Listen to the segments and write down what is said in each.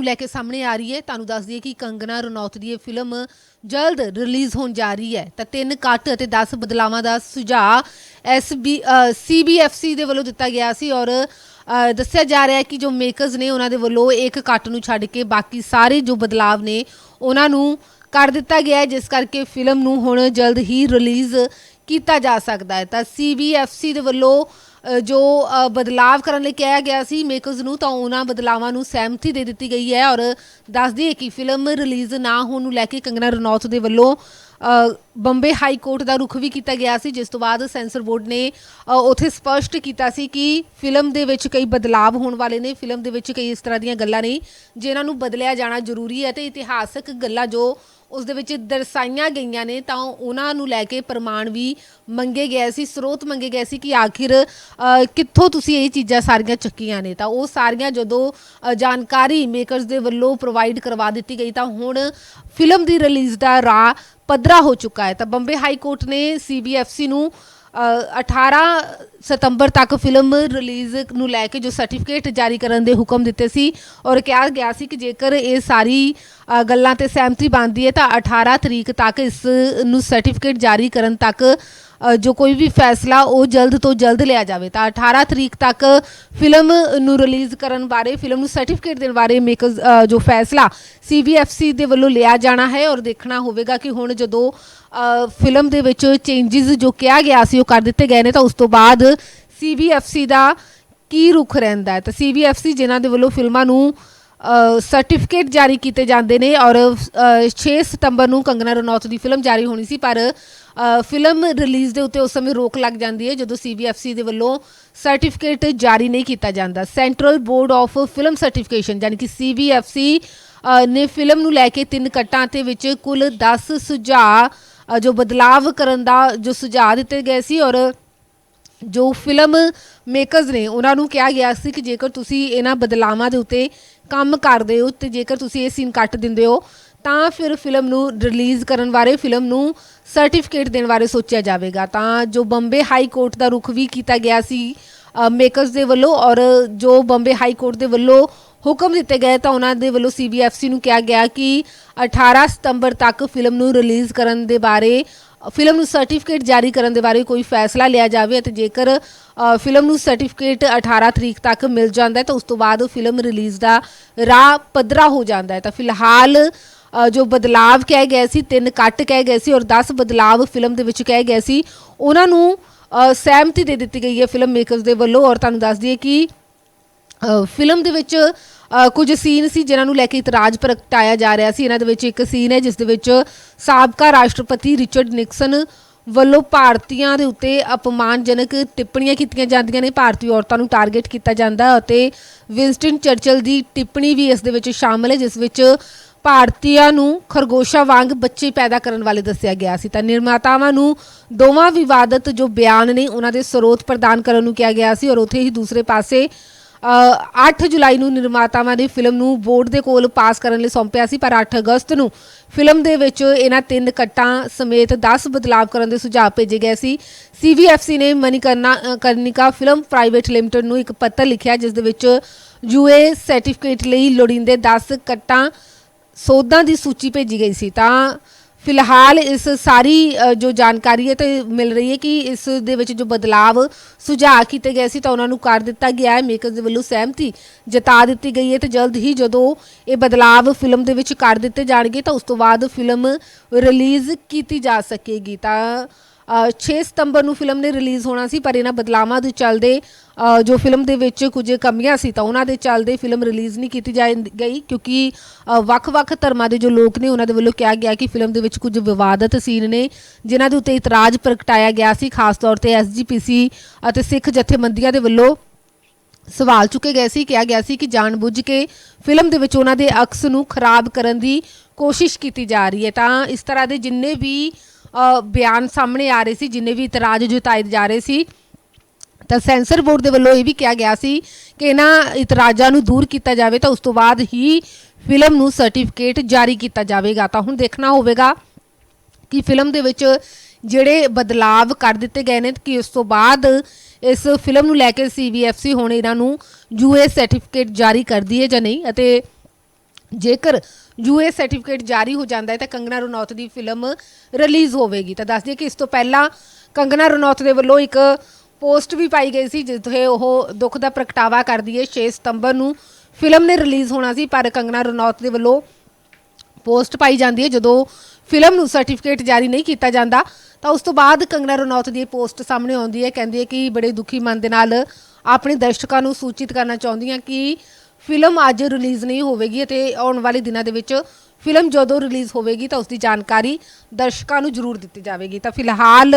ਨੂੰ ਲੈ ਕੇ ਸਾਹਮਣੇ ਆ ਰਹੀ ਹੈ। ਤੁਹਾਨੂੰ ਦੱਸ ਦਈਏ ਕਿ ਕੰਗਨਾ ਰਣੌਤ ਦੀ ਇਹ ਫਿਲਮ ਜਲਦ ਰਿਲੀਜ਼ ਹੋਣ ਜਾ ਰਹੀ ਹੈ। ਤਾਂ ਤਿੰਨ ਕੱਟ ਅਤੇ 10 ਬਦਲਾਵਾਂ ਦਾ ਸੁਝਾਅ ਐਸਬੀ ਸੀਬੀਐਫਸੀ ਦੇ ਵੱਲੋਂ ਦਿੱਤਾ ਗਿਆ ਸੀ ਔਰ ਦੱਸਿਆ ਜਾ ਰਿਹਾ ਹੈ ਕਿ ਜੋ ਮੇਕਰਸ ਨੇ ਉਹਨਾਂ ਦੇ ਵੱਲੋਂ ਇੱਕ ਕੱਟ ਨੂੰ ਛੱਡ ਕੇ ਬਾਕੀ ਸਾਰੇ ਜੋ ਬਦਲਾਵ ਨੇ ਉਹਨਾਂ ਨੂੰ ਕਰ ਦਿੱਤਾ ਗਿਆ ਹੈ, ਜਿਸ ਕਰਕੇ ਫਿਲਮ ਨੂੰ ਹੁਣ ਜਲਦ ਹੀ ਰਿਲੀਜ਼ ਕੀਤਾ ਜਾ ਸਕਦਾ ਹੈ। ਤਾਂ ਸੀਬੀਐਫਸੀ ਦੇ ਵੱਲੋਂ ਜੋ ਬਦਲਾਵ ਕਰਨ ਲਈ ਕਿਹਾ ਗਿਆ ਸੀ ਮੇਕਰਸ ਨੂੰ ਤਾਂ ਉਹਨਾਂ ਬਦਲਾਵਾਂ ਨੂੰ ਸਹਿਮਤੀ ਦੇ ਦਿੱਤੀ ਗਈ ਹੈ ਔਰ ਦੱਸ ਦਈਏ ਕਿ ਫਿਲਮ ਰਿਲੀਜ਼ ਨਾ ਹੋਣ ਨੂੰ ਲੈ ਕੇ ਕੰਗਨਾ ਰਣੌਤ ਦੇ ਵੱਲੋਂ ਬੰਬੇ ਹਾਈ ਕੋਰਟ ਦਾ ਰੁਖ ਵੀ ਕੀਤਾ ਗਿਆ ਸੀ ਜਿਸ ਤੋਂ ਬਾਅਦ ਸੈਂਸਰ ਬੋਰਡ ਨੇ ਅ, ਉੱਥੇ ਸਪਸ਼ਟ ਕੀਤਾ ਸੀ ਕਿ ਫਿਲਮ ਦੇ ਵਿੱਚ ਕਈ ਬਦਲਾਵ ਹੋਣ ਵਾਲੇ ਨੇ ਫਿਲਮ ਦੇ ਵਿੱਚ ਕਈ ਇਸ ਤਰ੍ਹਾਂ ਦੀਆਂ ਗੱਲਾਂ ਨੇ ਜਿਨ੍ਹਾਂ ਨੂੰ ਬਦਲਿਆ ਜਾਣਾ ਜ਼ਰੂਰੀ ਹੈ ਤੇ ਇਤਿਹਾਸਕ ਗੱਲਾਂ ਜੋ ਉਸ ਦੇ ਵਿੱਚ ਦਰਸਾਈਆਂ ਗਈਆਂ ਨੇ ਤਾਂ ਉਹਨਾਂ ਨੂੰ ਲੈ ਕੇ ਪ੍ਰਮਾਣ ਵੀ ਮੰਗੇ ਗਏ ਸੀ ਸਰੋਤ ਮੰਗੇ ਗਏ ਸੀ ਕਿ ਆਖਿਰ ਅ, ਕਿੱਥੋਂ ਤੁਸੀਂ ਇਹ ਚੀਜ਼ਾਂ ਸਾਰੀਆਂ ਚੱਕੀਆਂ ਨੇ? ਤਾਂ ਉਹ ਸਾਰੀਆਂ ਜਦੋਂ ਅ, ਜਾਣਕਾਰੀ ਮੇਕਰਸ ਦੇ ਵੱਲੋਂ ਪ੍ਰੋਵਾਈਡ ਕਰਵਾ ਦਿੱਤੀ ਗਈ ਤਾਂ ਹੁਣ ਫਿਲਮ ਦੀ ਰਿਲੀਜ਼ ਦਾ ਰਾਹ ਪੱਧਰਾ ਹੋ ਚੁੱਕਾ ਹੈ। ਤਾਂ ਬੰਬੇ ਹਾਈ ਕੋਰਟ ਨੇ ਸੀਬੀਐਫਸੀ ਨੂੰ ਅ, 18 ਸਤੰਬਰ ਤੱਕ ਫਿਲਮ ਰਿਲੀਜ਼ ਨੂੰ ਲੈ ਕੇ ਜੋ ਸਰਟੀਫਿਕੇਟ ਜਾਰੀ ਕਰਨ ਦੇ ਹੁਕਮ ਦਿੱਤੇ ਸੀ ਔਰ ਕਿਹਾ ਗਿਆ ਸੀ ਕਿ ਜੇਕਰ ਇਹ ਸਾਰੀ ਗੱਲਾਂ ਤੇ ਸਹਿਮਤੀ ਬਣਦੀ ਹੈ ਤਾਂ 18 ਤਰੀਕ ਤੱਕ ਇਸ ਨੂੰ ਸਰਟੀਫਿਕੇਟ ਜਾਰੀ ਕਰਨ ਤੱਕ ਜੋ ਕੋਈ ਵੀ ਫੈਸਲਾ ਉਹ ਜਲਦ ਤੋਂ ਜਲਦ ਲਿਆ ਜਾਵੇ। ਤਾਂ 18 ਤਰੀਕ ਤੱਕ ਫਿਲਮ ਨੂੰ ਰਿਲੀਜ਼ ਕਰਨ ਬਾਰੇ, ਫਿਲਮ ਨੂੰ ਸਰਟੀਫਿਕੇਟ ਦੇਣ ਬਾਰੇ ਮੇਕਰਸ ਜੋ ਫੈਸਲਾ ਸੀਬੀਐਫਸੀ ਦੇ ਵੱਲੋਂ ਲਿਆ ਜਾਣਾ ਹੈ ਔਰ ਦੇਖਣਾ ਹੋਵੇਗਾ ਕਿ ਹੁਣ ਜਦੋਂ ਫਿਲਮ ਦੇ ਵਿੱਚ ਚੇਂਜਸ ਜੋ ਕਿਹਾ ਗਿਆ ਸੀ ਉਹ ਕਰ ਦਿੱਤੇ ਗਏ ਨੇ ਤਾਂ ਉਸ ਤੋਂ ਬਾਅਦ ਸੀਬੀਐਫਸੀ ਦਾ ਕੀ ਰੁਖ ਰਹਿੰਦਾ ਹੈ? ਤਾਂ ਸੀਬੀਐਫਸੀ ਜਿਨ੍ਹਾਂ ਦੇ ਵੱਲੋਂ ਫਿਲਮਾਂ ਨੂੰ ਸਰਟੀਫਿਕੇਟ ਜਾਰੀ ਕੀਤੇ ਜਾਂਦੇ ਨੇ ਔਰ ਅ, 6 ਸਤੰਬਰ ਨੂੰ ਕੰਗਨਾ ਰਣੌਤ ਦੀ ਫਿਲਮ ਜਾਰੀ ਹੋਣੀ ਸੀ ਪਰ ਫਿਲਮ ਰਿਲੀਜ਼ ਦੇ ਉੱਤੇ ਉਸ ਸਮੇਂ ਰੋਕ ਲੱਗ ਜਾਂਦੀ ਹੈ ਜਦੋਂ ਸੀਬੀਐਫਸੀ ਦੇ ਵੱਲੋਂ ਸਰਟੀਫਿਕੇਟ ਜਾਰੀ ਨਹੀਂ ਕੀਤਾ ਜਾਂਦਾ। Central Board of Film Certification ਯਾਨੀ ਕਿ ਸੀਬੀਐਫਸੀ ਨੇ ਫਿਲਮ ਨੂੰ ਲੈ ਕੇ ਤਿੰਨ ਕੱਟਾਂ ਤੇ ਵਿੱਚ ਕੁੱਲ 10 ਸੁਝਾਅ ਜੋ ਬਦਲਾਵ ਕਰਨ ਦਾ ਜੋ ਸੁਝਾਅ ਦਿੱਤੇ ਗਏ ਸੀ ਔਰ ਜੋ ਫਿਲਮ ਮੇਕਰਸ ਨੇ ਉਹਨਾਂ ਨੂੰ ਕਿਹਾ ਗਿਆ ਸੀ ਕਿ ਜੇਕਰ ਤੁਸੀਂ ਇਹਨਾਂ ਬਦਲਾਵਾਂ ਦੇ ਉੱਤੇ ਕੰਮ ਕਰਦੇ ਹੋ ਤੇ ਜੇਕਰ ਤੁਸੀਂ ਇਹ ਸੀਨ ਕੱਟ ਦਿੰਦੇ ਹੋ, ਤਾਂ ਫਿਰ ਫਿਲਮ ਨੂੰ ਰਿਲੀਜ਼ ਕਰਨ ਬਾਰੇ ਫਿਲਮ ਨੂੰ ਸਰਟੀਫਿਕੇਟ ਦੇਣ ਬਾਰੇ ਸੋਚਿਆ ਜਾਵੇਗਾ। ਤਾਂ ਜੋ ਬੰਬੇ ਹਾਈ ਕੋਰਟ ਦਾ ਰੁਖ ਵੀ ਕੀਤਾ ਗਿਆ ਸੀ ਮੇਕਰਸ ਦੇ ਵੱਲੋਂ ਔਰ ਜੋ ਬੰਬੇ ਹਾਈ ਕੋਰਟ ਦੇ ਵੱਲੋਂ ਹੁਕਮ ਦਿੱਤੇ ਗਏ, ਤਾਂ ਉਹਨਾਂ ਦੇ ਵੱਲੋਂ ਸੀਬੀਐਫਸੀ ਨੂੰ ਕਿਹਾ ਗਿਆ ਕਿ 18 ਸਤੰਬਰ ਤੱਕ ਫਿਲਮ ਨੂੰ ਰਿਲੀਜ਼ ਕਰਨ ਦੇ ਬਾਰੇ ਫਿਲਮ ਨੂੰ ਸਰਟੀਫਿਕੇਟ ਜਾਰੀ ਕਰਨ ਦੇ ਬਾਰੇ ਕੋਈ ਫੈਸਲਾ ਲਿਆ ਜਾਵੇ ਅਤੇ ਜੇਕਰ ਫਿਲਮ ਨੂੰ ਸਰਟੀਫਿਕੇਟ 18 ਤਰੀਕ ਤੱਕ ਮਿਲ ਜਾਂਦਾ ਹੈ, ਤਾਂ ਉਸ ਤੋਂ ਬਾਅਦ ਫਿਲਮ ਰਿਲੀਜ਼ ਦਾ ਰਾਹ ਪੱਧਰਾ ਹੋ ਜਾਂਦਾ ਹੈ। ਤਾਂ ਫਿਲਹਾਲ ਜੋ ਬਦਲਾਵ ਕਹੇ ਗਏ ਸੀ, ਤਿੰਨ ਕੱਟ ਕਹੇ ਗਏ ਸੀ ਔਰ 10 ਬਦਲਾਵ ਫਿਲਮ ਦੇ ਵਿੱਚ ਕਹੇ ਗਏ ਸੀ, ਉਹਨਾਂ ਨੂੰ ਸਹਿਮਤੀ ਦੇ ਦਿੱਤੀ ਗਈ ਹੈ ਫਿਲਮ ਮੇਕਰਸ ਦੇ ਵੱਲੋਂ ਔਰ ਤੁਹਾਨੂੰ ਦੱਸ ਦਈਏ ਕਿ ਫਿਲਮ ਦੇ ਵਿੱਚ ਕੁਝ ਸੀਨ ਸੀ ਜਿਨ੍ਹਾਂ ਨੂੰ ਲੈ ਕੇ ਇਤਰਾਜ਼ ਪ੍ਰਗਟਾਇਆ ਜਾ ਰਿਹਾ ਸੀ। ਇਹਨਾਂ ਦੇ ਵਿੱਚ ਇੱਕ ਸੀਨ ਹੈ ਜਿਸ ਦੇ ਵਿੱਚ ਸਾਬਕਾ ਰਾਸ਼ਟਰਪਤੀ ਰਿਚਰਡ ਨਿਕਸਨ ਵੱਲੋਂ ਭਾਰਤੀਆਂ ਦੇ ਉੱਤੇ ਅਪਮਾਨਜਨਕ ਟਿੱਪਣੀਆਂ ਕੀਤੀਆਂ ਜਾਂਦੀਆਂ ਨੇ। ਭਾਰਤੀ ਔਰਤਾਂ ਨੂੰ ਟਾਰਗੇਟ ਕੀਤਾ ਜਾਂਦਾ ਅਤੇ ਵਿੰਸਟਨ ਚਰਚਲ ਦੀ ਟਿੱਪਣੀ ਵੀ ਇਸ ਦੇ ਵਿੱਚ ਸ਼ਾਮਲ ਹੈ, ਜਿਸ ਵਿੱਚ ਭਾਰਤੀਆਂ ਨੂੰ ਖਰਗੋਸ਼ਾਂ ਵਾਂਗ ਬੱਚੇ ਪੈਦਾ ਕਰਨ ਵਾਲੇ ਦੱਸਿਆ ਗਿਆ ਸੀ। ਤਾਂ ਨਿਰਮਾਤਾਵਾਂ ਨੂੰ ਦੋਵਾਂ ਵਿਵਾਦਤ ਜੋ ਬਿਆਨ ਨੇ, ਉਹਨਾਂ ਦੇ ਸਰੋਤ ਪ੍ਰਦਾਨ ਕਰਨ ਨੂੰ ਕਿਹਾ ਗਿਆ ਸੀ ਔਰ ਉੱਥੇ ਹੀ ਦੂਸਰੇ ਪਾਸੇ 8 ਜੁਲਾਈ ਨੂੰ ਨਿਰਮਾਤਾਵਾਂ ਨੇ ਫਿਲਮ ਨੂੰ ਬੋਰਡ ਦੇ ਕੋਲ ਪਾਸ ਕਰਨ ਲਈ ਸੌਂਪਿਆ ਸੀ ਪਰ 8 ਅਗਸਤ ਨੂੰ ਫਿਲਮ ਦੇ ਵਿੱਚ ਇਹਨਾਂ ਤਿੰਨ ਕੱਟਾਂ ਸਮੇਤ 10 ਬਦਲਾਵ ਕਰਨ ਦੇ ਸੁਝਾਅ ਭੇਜੇ ਗਏ ਸੀ। ਸੀਵੀਐਫਸੀ ਨੇ ਮਨੀਕਰਨਾ ਅ, ਕਰਨਿਕਾ ਫਿਲਮ ਪ੍ਰਾਈਵੇਟ ਲਿਮਟਿਡ ਨੂੰ ਇੱਕ ਪੱਤਰ ਲਿਖਿਆ ਜਿਸ ਦੇ ਵਿੱਚ ਯੂਏ ਸਰਟੀਫਿਕੇਟ ਲਈ ਲੋੜੀਂਦੇ 10 ਕੱਟਾਂ ਸੋਧਾਂ ਦੀ ਸੂਚੀ ਭੇਜੀ ਗਈ ਸੀ। ਤਾਂ ਫਿਲਹਾਲ ਇਸ ਸਾਰੀ ਜੋ ਜਾਣਕਾਰੀ ਹੈ ਤੇ ਮਿਲ ਰਹੀ ਹੈ ਕਿ ਇਸ ਦੇ ਵਿੱਚ ਜੋ ਬਦਲਾਵ, ਸੁਝਾਅ ਕੀਤੇ ਗਏ ਸੀ ਤਾਂ ਉਹਨਾਂ ਨੂੰ ਕਰ ਦਿੱਤਾ ਗਿਆ ਹੈ। ਮੇਕਰਸ ਦੇ ਵੱਲੋਂ ਸਹਿਮਤੀ ਜਤਾ ਦਿੱਤੀ ਗਈ ਹੈ ਤੇ ਜਲਦ ਹੀ ਜਦੋਂ ਇਹ ਬਦਲਾਵ ਫਿਲਮ ਦੇ ਵਿੱਚ ਕਰ ਦਿੱਤੇ ਜਾਣਗੇ ਤਾਂ ਉਸ ਤੋਂ ਬਾਅਦ ਫਿਲਮ ਰਿਲੀਜ਼ ਕੀਤੀ ਜਾ ਸਕੇਗੀ। ਤਾਂ 6 ਸਤੰਬਰ ਨੂੰ ਫਿਲਮ ਨੇ ਰਿਲੀਜ਼ ਹੋਣਾ ਸੀ, ਪਰ ਇਹਨਾਂ ਬਦਲਾਵਾਂ ਦੇ ਚੱਲਦੇ ਜੋ ਫਿਲਮ ਦੇ ਵਿੱਚ ਕੁਝ ਕਮੀਆਂ ਸੀ, ਤਾਂ ਉਹਨਾਂ ਦੇ ਚੱਲਦੇ ਫਿਲਮ ਰਿਲੀਜ਼ ਨਹੀਂ ਕੀਤੀ ਜਾ ਗਈ, ਕਿਉਂਕਿ ਵੱਖ-ਵੱਖ ਧਰਮਾਂ ਦੇ ਜੋ ਲੋਕ ਨੇ, ਉਹਨਾਂ ਦੇ ਵੱਲੋਂ ਕਿਹਾ ਗਿਆ ਕਿ ਫਿਲਮ ਦੇ ਵਿੱਚ ਕੁਝ ਵਿਵਾਦਤ ਸੀਨ ਨੇ, ਜਿਨ੍ਹਾਂ ਦੇ ਉੱਤੇ ਇਤਰਾਜ਼ ਪ੍ਰਗਟਾਇਆ ਗਿਆ ਸੀ, ਖਾਸ ਤੌਰ ਤੇ ਐਸਜੀਪੀਸੀ ਅਤੇ ਸਿੱਖ ਜਥੇਬੰਦੀਆਂ ਦੇ ਵੱਲੋਂ ਸਵਾਲ ਚੁੱਕੇ ਗਏ ਸੀ, ਕਿਹਾ ਗਿਆ ਸੀ ਕਿ ਜਾਣਬੁੱਝ ਕੇ ਫਿਲਮ ਦੇ ਵਿੱਚ ਉਹਨਾਂ ਦੇ ਅਕਸ ਨੂੰ ਖਰਾਬ ਕਰਨ ਦੀ ਕੋਸ਼ਿਸ਼ ਕੀਤੀ ਜਾ ਰਹੀ ਹੈ। ਤਾਂ ਇਸ ਤਰ੍ਹਾਂ ਦੇ ਜਿੰਨੇ ਵੀ ਬਿਆਨ ਸਾਹਮਣੇ ਆ ਰਹੇ ਸੀ, ਜਿੰਨੇ ਵੀ ਇਤਰਾਜ਼ ਜਤਾਏ ਜਾ ਰਹੇ ਸੀ। ਤਾਂ ਸੈਂਸਰ ਬੋਰਡ ਦੇ ਵੱਲੋਂ ਇਹ ਵੀ ਕਿਹਾ ਗਿਆ ਸੀ ਕਿ ਇਹਨਾਂ ਇਤਰਾਜ਼ਾਂ ਨੂੰ ਦੂਰ ਕੀਤਾ ਜਾਵੇ ਤਾਂ ਉਸ ਤੋਂ ਬਾਅਦ ਹੀ ਫਿਲਮ ਨੂੰ ਸਰਟੀਫਿਕੇਟ ਜਾਰੀ ਕੀਤਾ ਜਾਵੇਗਾ। ਤਾਂ ਹੁਣ ਦੇਖਣਾ ਹੋਵੇਗਾ ਕਿ ਫਿਲਮ ਦੇ ਵਿੱਚ ਜਿਹੜੇ ਬਦਲਾਵ ਕਰ ਦਿੱਤੇ ਗਏ ਨੇ ਕਿ ਉਸ ਤੋਂ ਬਾਅਦ ਇਸ ਫਿਲਮ ਨੂੰ ਲੈ ਕੇ ਸੀਬੀਐਫਸੀ ਹੁਣ ਇਹਨਾਂ ਨੂੰ ਯੂਏ ਸਰਟੀਫਿਕੇਟ ਜਾਰੀ ਕਰਦੀ ਹੈ ਜਾਂ ਨਹੀਂ ਅਤੇ ਜੇਕਰ ਯੂਏ ਸਰਟੀਫਿਕੇਟ ਜਾਰੀ ਹੋ ਜਾਂਦਾ ਹੈ ਤਾਂ ਕੰਗਨਾ ਰਣੌਤ ਦੀ ਫਿਲਮ ਰਿਲੀਜ਼ ਹੋਵੇਗੀ। ਤਾਂ ਦੱਸ ਦਈਏ ਕਿ ਇਸ ਤੋਂ ਪਹਿਲਾਂ ਕੰਗਨਾ ਰਣੌਤ ਦੇ ਵੱਲੋਂ ਇੱਕ ਪੋਸਟ ਵੀ ਪਾਈ ਗਈ ਸੀ, ਜਿੱਥੇ ਉਹ ਦੁੱਖ ਦਾ ਪ੍ਰਗਟਾਵਾ ਕਰਦੀ ਹੈ। 6 ਸਤੰਬਰ ਨੂੰ ਫਿਲਮ ਨੇ ਰਿਲੀਜ਼ ਹੋਣਾ ਸੀ, ਪਰ ਕੰਗਨਾ ਰਣੌਤ ਦੇ ਵੱਲੋਂ ਪੋਸਟ ਪਾਈ ਜਾਂਦੀ ਹੈ। ਜਦੋਂ ਫਿਲਮ ਨੂੰ ਸਰਟੀਫਿਕੇਟ ਜਾਰੀ ਨਹੀਂ ਕੀਤਾ ਜਾਂਦਾ, ਤਾਂ ਉਸ ਤੋਂ ਬਾਅਦ ਕੰਗਨਾ ਰਣੌਤ ਦੀ ਪੋਸਟ ਸਾਹਮਣੇ ਆਉਂਦੀ ਹੈ। ਕਹਿੰਦੀ ਹੈ ਕਿ ਬੜੇ ਦੁਖੀ ਮਨ ਦੇ ਨਾਲ ਆਪਣੇ ਦਰਸ਼ਕਾਂ ਨੂੰ ਸੂਚਿਤ ਕਰਨਾ ਚਾਹੁੰਦੀ ਹਾਂ ਕਿ ਫਿਲਮ ਅੱਜ ਰਿਲੀਜ਼ ਨਹੀਂ ਹੋਵੇਗੀ ਅਤੇ ਆਉਣ ਵਾਲੇ ਦਿਨਾਂ ਦੇ ਵਿੱਚ ਫਿਲਮ ਜਦੋਂ ਰਿਲੀਜ਼ ਹੋਵੇਗੀ ਤਾਂ ਉਸ ਦੀ ਜਾਣਕਾਰੀ ਦਰਸ਼ਕਾਂ ਨੂੰ ਜ਼ਰੂਰ ਦਿੱਤੀ ਜਾਵੇਗੀ। ਤਾਂ ਫਿਲਹਾਲ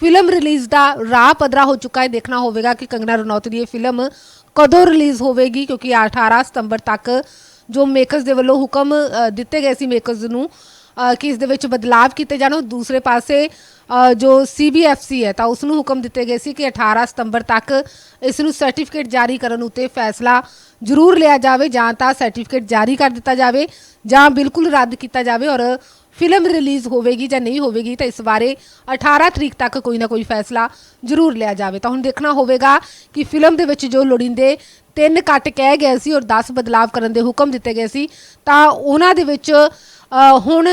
ਫਿਲਮ ਰਿਲੀਜ਼ ਦਾ ਰਾਹ ਪੱਧਰਾ ਹੋ ਚੁੱਕਾ ਹੈ। ਦੇਖਣਾ ਹੋਵੇਗਾ ਕਿ ਕੰਗਨਾ ਰਣੌਤ ਦੀ ਇਹ ਫਿਲਮ ਕਦੋਂ ਰਿਲੀਜ਼ ਹੋਵੇਗੀ, ਕਿਉਂਕਿ 18 ਸਤੰਬਰ ਤੱਕ ਜੋ ਮੇਕਰਸ ਦੇ ਵੱਲੋਂ ਹੁਕਮ ਦਿੱਤੇ ਗਏ ਸੀ ਮੇਕਰਸ ਨੂੰ ਕਿ ਇਸ ਦੇ ਵਿੱਚ ਬਦਲਾਵ ਕੀਤੇ ਜਾਣ ਦੂਸਰੇ ਪਾਸੇ ਅ, ਜੋ ਸੀਬੀਐਫਸੀ ਹੈ ਤਾਂ ਉਸ ਨੂੰ ਹੁਕਮ ਦਿੱਤੇ ਗਏ ਸੀ ਕਿ 18 ਸਤੰਬਰ ਤੱਕ ਇਸ ਨੂੰ ਸਰਟੀਫਿਕੇਟ ਜਾਰੀ ਕਰਨ ਉਤੇ ਫੈਸਲਾ ਜ਼ਰੂਰ ਲਿਆ ਜਾਵੇ ਜਾਂ ਤਾਂ ਸਰਟੀਫਿਕੇਟ ਜਾਰੀ ਕਰ ਦਿੱਤਾ ਜਾਵੇ ਜਾਂ ਬਿਲਕੁਲ ਰੱਦ ਕੀਤਾ ਜਾਵੇ ਔਰ ਫਿਲਮ ਰਿਲੀਜ਼ ਹੋਵੇਗੀ ਜਾਂ ਨਹੀਂ ਹੋਵੇਗੀ ਤਾਂ ਇਸ ਬਾਰੇ 18 ਤਰੀਕ ਤੱਕ ਕੋਈ ਨਾ ਕੋਈ ਫੈਸਲਾ ਜ਼ਰੂਰ ਲਿਆ ਜਾਵੇ। ਤਾਂ ਹੁਣ ਦੇਖਣਾ ਹੋਵੇਗਾ ਕਿ ਫਿਲਮ ਦੇ ਵਿੱਚ ਜੋ ਲੋੜੀਂਦੇ ਤਿੰਨ ਕੱਟ ਕਹਿ ਗਏ ਸੀ ਔਰ 10 ਬਦਲਾਵ ਕਰਨ ਦੇ ਹੁਕਮ ਦਿੱਤੇ ਗਏ ਸੀ, ਤਾਂ ਉਹਨਾਂ ਦੇ ਵਿੱਚ ਹੁਣ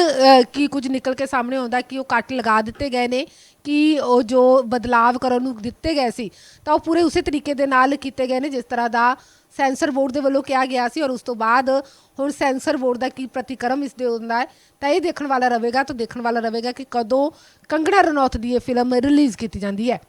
ਕੀ ਕੁਝ ਨਿਕਲ ਕੇ ਸਾਹਮਣੇ ਆਉਂਦਾ ਕਿ ਉਹ ਕੱਟ ਲਗਾ ਦਿੱਤੇ ਗਏ ਨੇ, ਕਿ ਉਹ ਜੋ ਬਦਲਾਵ ਕਰਨ ਨੂੰ ਦਿੱਤੇ ਗਏ ਸੀ, ਤਾਂ ਉਹ ਪੂਰੇ ਉਸੇ ਤਰੀਕੇ ਦੇ ਨਾਲ ਕੀਤੇ ਗਏ ਨੇ, ਜਿਸ ਤਰ੍ਹਾਂ ਦਾ ਸੈਂਸਰ ਬੋਰਡ ਦੇ ਵੱਲੋਂ ਕਿਹਾ ਗਿਆ ਸੀ ਔਰ ਉਸ ਤੋਂ ਬਾਅਦ ਹੁਣ ਸੈਂਸਰ ਬੋਰਡ ਦਾ ਕੀ ਪ੍ਰਤੀਕਰਮ ਇਸ ਦੇ ਹੁੰਦਾ ਹੈ, ਤਾਂ ਇਹ ਦੇਖਣ ਵਾਲਾ ਰਹੇਗਾ, ਤਾਂ ਦੇਖਣ ਵਾਲਾ ਰਹੇਗਾ ਕਿ ਕਦੋਂ ਕੰਗਣਾ ਰਣੌਤ ਦੀ ਇਹ ਫਿਲਮ ਰਿਲੀਜ਼ ਕੀਤੀ ਜਾਂਦੀ ਹੈ।